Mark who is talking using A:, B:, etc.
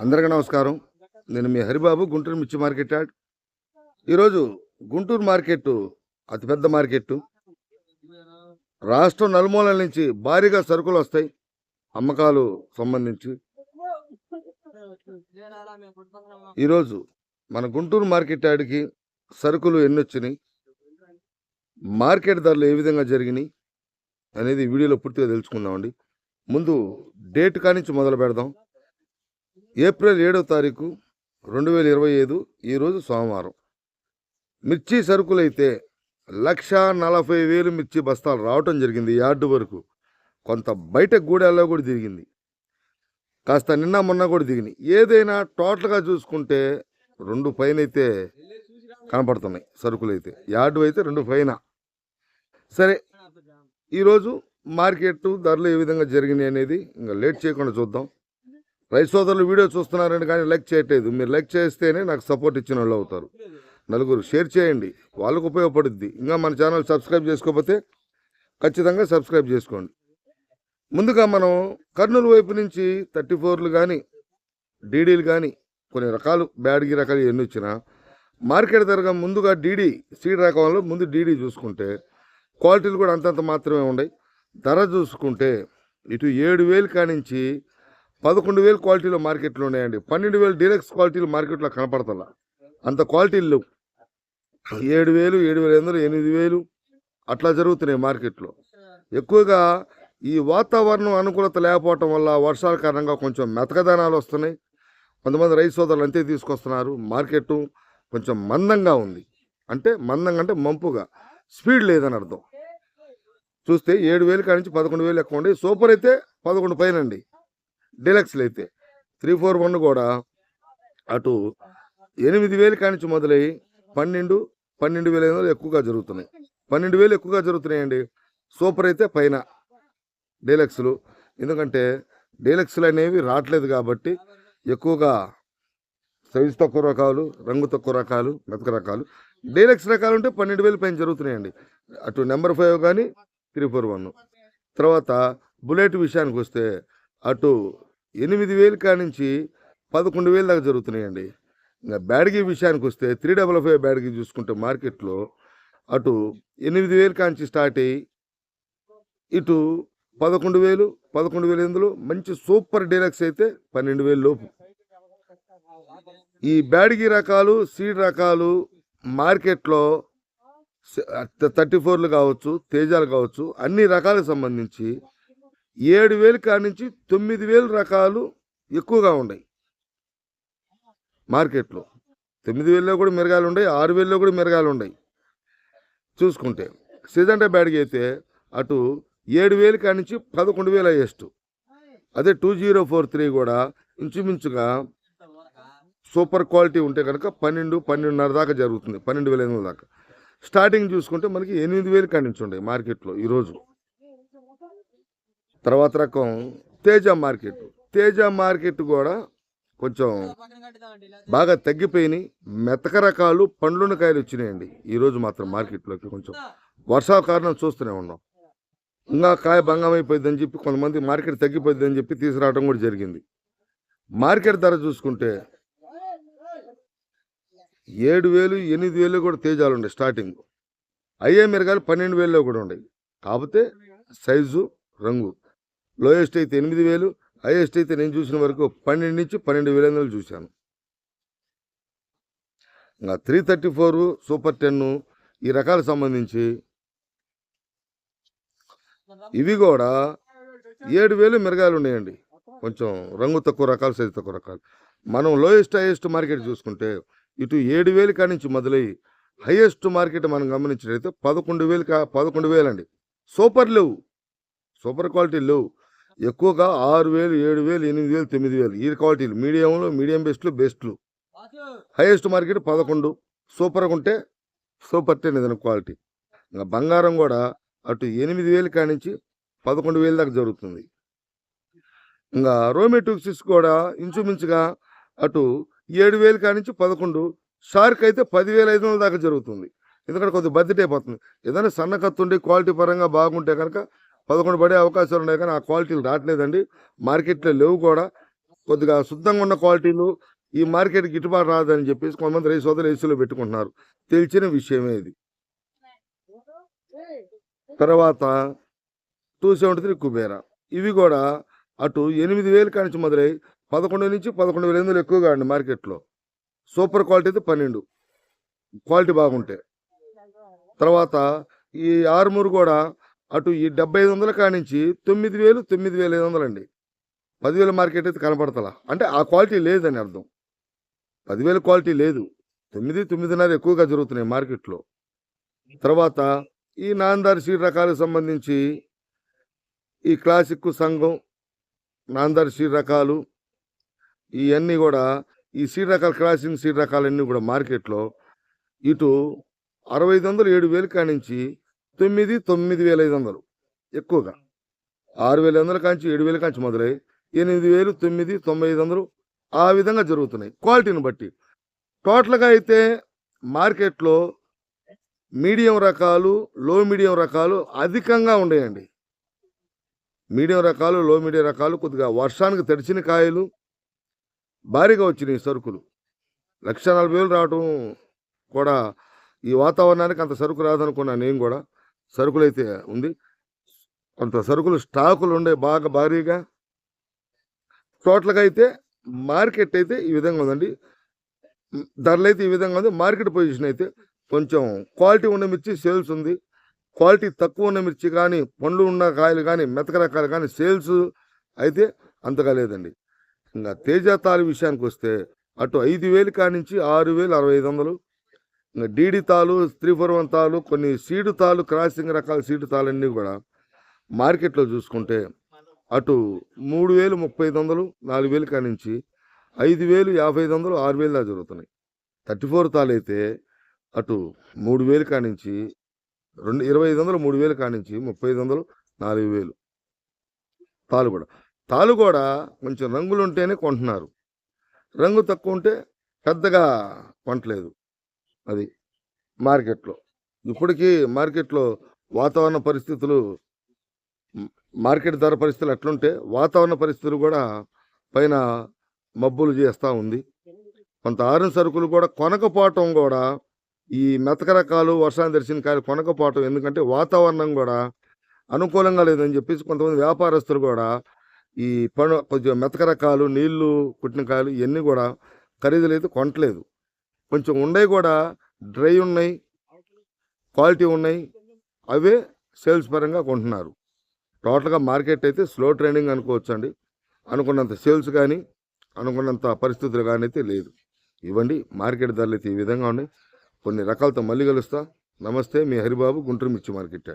A: అందరికీ నమస్కారం. నేను మీ హరిబాబు గుంటూరు మిర్చి మార్కెట్ యార్డ్ ఈరోజు గుంటూరు మార్కెట్ అతిపెద్ద మార్కెట్ రాష్ట్రం నలుమూలల నుంచి భారీగా సరుకులు వస్తాయి. అమ్మకాలు సంబంధించి. ఈరోజు మన గుంటూరు మార్కెట్ యార్డ్కి సరుకులు ఎన్ని వచ్చినాయి మార్కెట్ ధరలు ఏ విధంగా జరిగినాయి? అనేది వీడియోలో పూర్తిగా తెలుసుకుందామండి. ముందు డేట్ కానించి మొదలు పెడదాం. ఏప్రిల్ ఏడో తారీఖు రెండు వేల ఇరవై ఐదు ఈరోజు సోమవారం. మిర్చి సరుకులైతే లక్ష నలభై వేలు మిర్చి బస్తాలు రావటం జరిగింది యార్డు వరకు. కొంత బయట గూడెల్లో కూడా తిరిగింది. కాస్త నిన్న మొన్న కూడా దిగినాయి ఏదైనా టోటల్గా చూసుకుంటే రెండు పైన అయితే కనపడుతున్నాయి సరుకులు అయితే యార్డు అయితే రెండు పైన. సరే ఈరోజు మార్కెట్ ధరలు ఏ విధంగా జరిగినాయి అనేది ఇంకా లేట్ చేయకుండా చూద్దాం. రైతు సోదరులు వీడియో చూస్తున్నారని కానీ లైక్ చేయట్లేదు. మీరు లైక్ చేస్తేనే నాకు సపోర్ట్ ఇచ్చిన వాళ్ళు అవుతారు. నలుగురు షేర్ చేయండి. వాళ్ళకు ఉపయోగపడుద్ది. ఇంకా మన ఛానల్ సబ్స్క్రైబ్ చేసుకోకపోతే ఖచ్చితంగా సబ్స్క్రైబ్ చేసుకోండి. ముందుగా మనం కర్నూలు వైపు నుంచి థర్టీ ఫోర్లు కానీ డీడీలు కానీ కొన్ని రకాలు బ్యాడ్గి రకాలు ఎన్ని వచ్చినా మార్కెట్ ధరగా ముందుగా డీడీ సీడ్ రకంలో ముందు డీడీ చూసుకుంటే క్వాలిటీలు కూడా అంతంత మాత్రమే ఉన్నాయి ధర చూసుకుంటే ఇటు ఏడు వేలు కానించి పదకొండు వేలు క్వాలిటీలో మార్కెట్లో ఉన్నాయండి. పన్నెండు వేలు డీలక్స్ క్వాలిటీలు మార్కెట్లో కనపడతలా. అంత క్వాలిటీలు లేవు. ఏడు వేలు ఏడు వేల ఎనిమిది ఎనిమిది వేలు అట్లా జరుగుతున్నాయి మార్కెట్లో. ఎక్కువగా ఈ వాతావరణం అనుకూలత లేకపోవటం వల్ల వర్షాల కారణంగా కొంచెం మెతకదనాలు వస్తున్నాయి. కొంతమంది రైతు సోదరులు అంతే తీసుకొస్తున్నారు. మార్కెట్ కొంచెం మందంగా ఉంది. అంటే మందంగా అంటే మంపుగా. స్పీడ్ లేదని అర్థం. చూస్తే ఏడు వేలు కాడి నుంచి పదకొండు వేలు ఎక్కువ ఉండి. సూపర్ అయితే పదకొండు పైనండి. డీలక్స్లు అయితే త్రీ ఫోర్ వన్ కూడా అటు ఎనిమిది వేలు కానించి మొదలై పన్నెండు పన్నెండు వేల ఐదు వందలు ఎక్కువగా జరుగుతున్నాయి. పన్నెండు వేలు ఎక్కువగా జరుగుతున్నాయండి. సూపర్ అయితే పైన డీలక్స్లు ఎందుకంటే డీలక్స్లు అనేవి రావట్లేదు కాబట్టి ఎక్కువగా సైజు తక్కువ రకాలు రంగు తక్కువ రకాలు మెతక రకాలు. డీలక్స్ రకాలు ఉంటే పన్నెండు వేలు పైన జరుగుతున్నాయండి. అటు నెంబర్ ఫైవ్ కానీ త్రీ ఫోర్ వన్. తర్వాత బుల్లెట్ విషయానికి వస్తే అటు ఎనిమిది వేలు కానించి పదకొండు వేలు దాకా జరుగుతున్నాయండి. ఇంకా బ్యాడ్గీ విషయానికి వస్తే త్రీ డబల్ ఫైవ్ బ్యాడ్గీ చూసుకుంటే మార్కెట్లో అటు ఎనిమిది వేలు కాంచి స్టార్ట్ అయ్యి ఇటు పదకొండు వేలు పదకొండు వేలు ఎందులో మంచి సూపర్ డీలక్స్ అయితే పన్నెండు వేలు లోపు. ఈ బ్యాడ్గీ రకాలు సీడ్ రకాలు మార్కెట్లో థర్టీ ఫోర్లు కావచ్చు తేజాలు కావచ్చు అన్ని రకాలకు సంబంధించి ఏడు వేలు కాడి నుంచి తొమ్మిది వేలు రకాలు ఎక్కువగా ఉన్నాయి మార్కెట్లో తొమ్మిది వేలలో కూడా మిరగాలు ఉన్నాయి ఆరు వేలలో కూడా మిరగాలు ఉన్నాయి చూసుకుంటే సిజంటా బ్యాడ్కి అయితే అటు ఏడు వేలు కాడి నుంచి పదకొండు వేలు హైయెస్ట్ అదే టూ జీరో ఫోర్ త్రీ కూడా ఇంచుమించుగా సూపర్ క్వాలిటీ ఉంటే కనుక పన్నెండు పన్నెండున్నర దాకా జరుగుతుంది పన్నెండు వేల ఎనిమిది దాకా. స్టార్టింగ్ చూసుకుంటే మనకి ఎనిమిది వేలు కాడి నుంచి ఉన్నాయి మార్కెట్లో ఈరోజు. తర్వాత రకం తేజ మార్కెట్. తేజ మార్కెట్ కూడా కొంచెం బాగా తగ్గిపోయినాయి. మెతక రకాలు పండ్లున్న కాయలు వచ్చినాయండి ఈరోజు మాత్రం మార్కెట్లోకి కొంచెం వర్షా కారణం చూస్తూనే ఉన్నాం. ఇంకా కాయ భంగం అయిపోయిందని చెప్పి కొంతమంది మార్కెట్ తగ్గిపోయిందని చెప్పి తీసుకురావడం కూడా జరిగింది. మార్కెట్ ధర చూసుకుంటే ఏడు వేలు ఎనిమిది వేలు కూడా తేజాలు ఉన్నాయి స్టార్టింగ్. అయ్యే మిరగాలు పన్నెండు వేలలో కూడా ఉన్నాయి. కాకపోతే సైజు రంగు. లోయెస్ట్ అయితే ఎనిమిది వేలు హైయెస్ట్ అయితే నేను చూసిన వరకు పన్నెండు నుంచి పన్నెండు వేల వందలు చూశాను. ఇంకా three thirty four super ten ఈ రకాలకు సంబంధించి ఇవి కూడా ఏడు వేలు మిరగాయలు ఉన్నాయండి. కొంచెం రంగు తక్కువ రకాలు సైజు తక్కువ రకాలు. మనం లోయెస్ట్ హైయెస్ట్ మార్కెట్ చూసుకుంటే ఇటు ఏడు వేలు కాడి నుంచి మొదలై హైయెస్ట్ మార్కెట్ మనం గమనించినట్లయితే పదకొండు వేలు కా పదకొండు వేలు అండి సూపర్ లేవు. సూపర్ క్వాలిటీ లేవు. ఎక్కువగా ఆరు వేలు ఏడు వేలు ఎనిమిది వేలు తొమ్మిది వేలు. ఈ క్వాలిటీలు. మీడియంలో మీడియం బెస్ట్లు బెస్ట్లు. హైయెస్ట్ మార్కెట్ పదకొండు. సూపర్గా ఉంటే సూపర్ టెన్ ఏదైనా క్వాలిటీ. ఇంకా బంగారం కూడా అటు ఎనిమిది వేలు కానించి పదకొండు వేలు దాకా జరుగుతుంది. ఇంకా రోమేటోక్సిస్ కూడా ఇంచుమించుగా అటు ఏడు వేలు కానించి పదకొండు. షార్క్ అయితే పదివేల ఐదు వందల దాకా జరుగుతుంది. ఎందుకంటే కొద్దిగా బద్దెట్ అయిపోతుంది. ఏదైనా సన్నకత్తుండి క్వాలిటీ పరంగా బాగుంటే కనుక పదకొండు పడే అవకాశాలు ఉన్నాయి కానీ ఆ క్వాలిటీలు రావట్లేదండి. మార్కెట్లో లేవు కూడా. కొద్దిగా శుద్ధంగా ఉన్న క్వాలిటీలు ఈ మార్కెట్ గిట్టుబాటు రాదని చెప్పేసి కొంతమంది రైతు సోదరులు ఏసీలో పెట్టుకుంటున్నారు. తెలిసిన విషయమే ఇది. తర్వాత టూ సెవెంటీ త్రీ కుబేరా. ఇవి కూడా అటు ఎనిమిది వేలు కానించి మొదలై పదకొండు నుంచి పదకొండు వేల ఎనిమిది ఎక్కువగా అండి మార్కెట్లో. సూపర్ క్వాలిటీ అయితే పన్నెండు. క్వాలిటీ బాగుంటే. తర్వాత ఈ ఆరుమూరు కూడా అటు ఈ డెబ్బై ఐదు వందల కానించి తొమ్మిది వేలు తొమ్మిది వేల ఐదు వందలు అండి పదివేల మార్కెట్ అయితే కనపడతలా. అంటే ఆ క్వాలిటీ లేదని అర్థం. పదివేల క్వాలిటీ లేదు. తొమ్మిది తొమ్మిదిన్నర ఎక్కువగా జరుగుతున్నాయి మార్కెట్లో. తర్వాత ఈ నాందార్ సీడ్ రకాలకు సంబంధించి ఈ క్లాసిక్ సంఘం నాందారి సీడ్ రకాలు ఇవన్నీ కూడా ఈ సీడ్ రకాల క్లాసిక్ సీడ్ రకాలన్నీ కూడా మార్కెట్లో ఇటు అరవై ఐదు వందలు ఏడు వేలు కానించి తొమ్మిది తొమ్మిది వేల ఐదు వందలు. ఎక్కువగా. ఆరు వేల వందల కాంచి ఏడు వేల కాంచి మొదలై ఎనిమిది వేలు తొమ్మిది తొంభై ఐదు వందలు ఆ విధంగా జరుగుతున్నాయి. క్వాలిటీని బట్టి. టోటల్గా అయితే మార్కెట్లో మీడియం రకాలు లో మీడియం రకాలు అధికంగా ఉండేయండి. మీడియం రకాలు లో మీడియం రకాలు కొద్దిగా వర్షానికి తడిచిన కాయలు భారీగా వచ్చినాయి సరుకులు. లక్ష నలభై వేలు రావటం కూడా ఈ వాతావరణానికి అంత సరుకు రాదనుకున్నా నేను కూడా. సరుకులు అయితే ఉంది. కొంత సరుకులు స్టాకులు ఉండే బాగా భారీగా. టోటల్గా అయితే మార్కెట్ అయితే ఈ విధంగా ఉందండి. ధరలు అయితే ఈ విధంగా ఉంది. మార్కెట్ పొజిషన్ అయితే కొంచెం క్వాలిటీ ఉన్న మిర్చి సేల్స్ ఉంది. క్వాలిటీ తక్కువ ఉన్న మిర్చి కానీ పండ్లు ఉన్న కాయలు కానీ మెతక రకాలు కానీ సేల్స్ అయితే అంతగా లేదండి. ఇంకా తేజ తాలు విషయానికి వస్తే అటు ఐదు వేలు కానించి ఆరు వేలు అరవై ఐదు వందలు డీడీ తాలు త్రీ ఫోర్ వన్ తాలు కొన్ని సీడు తాలు క్రాసింగ్ రకాల సీడు తాలన్నీ కూడా మార్కెట్లో చూసుకుంటే అటు మూడు వేలు ముప్పై ఐదు వందలు నాలుగు వేలు కానించి ఐదు వేలు యాభై ఐదు వందలు ఆరు వేలు దాకా జరుగుతున్నాయి. థర్టీ ఫోర్ తాలు అయితే అటు మూడు వేలు కానించి రెండు ఇరవై ఐదు వందలు మూడు వేలు కానించి ముప్పై ఐదు వందలు నాలుగు వేలు తాలు కూడా. తాలు కూడా కొంచెం రంగులు ఉంటేనే కొంటున్నారు. రంగు తక్కువ ఉంటే పెద్దగా కొంటలేదు. అది మార్కెట్లో. ఇప్పటికీ మార్కెట్లో వాతావరణ పరిస్థితులు మార్కెట్ ధర పరిస్థితులు అట్లుంటే వాతావరణ పరిస్థితులు కూడా పైన మబ్బులు చేస్తూ ఉంది. కొంత ఆరిన సరుకులు కూడా కొనకపోవటం కూడా ఈ మెతక రకాలు వర్షాన్ని తెరిచిన కాయలు కొనకపోవటం ఎందుకంటే వాతావరణం కూడా అనుకూలంగా లేదని చెప్పేసి కొంతమంది వ్యాపారస్తులు కూడా ఈ పను కొంచెం మెతక రకాలు నీళ్ళు కుట్టిన కాయలు ఇవన్నీ కూడా ఖరీదులు అయితే కొనట్లేదు. కొంచెం ఉన్నాయి కూడా డ్రై ఉన్నాయి క్వాలిటీ ఉన్నాయి అవే సేల్స్ పరంగా కొంటున్నారు. టోటల్గా మార్కెట్ అయితే స్లో ట్రేడింగ్ అనుకోవచ్చండి. అనుకున్నంత సేల్స్ కానీ అనుకున్నంత పరిస్థితులు కానీ అయితే లేదు. ఇవ్వండి మార్కెట్ ధరలు అయితే ఈ విధంగా ఉన్నాయి. కొన్ని రకాలతో మళ్ళీ కలుస్తా. నమస్తే మీ హరిబాబు గుంటూరు మిర్చి మార్కెట్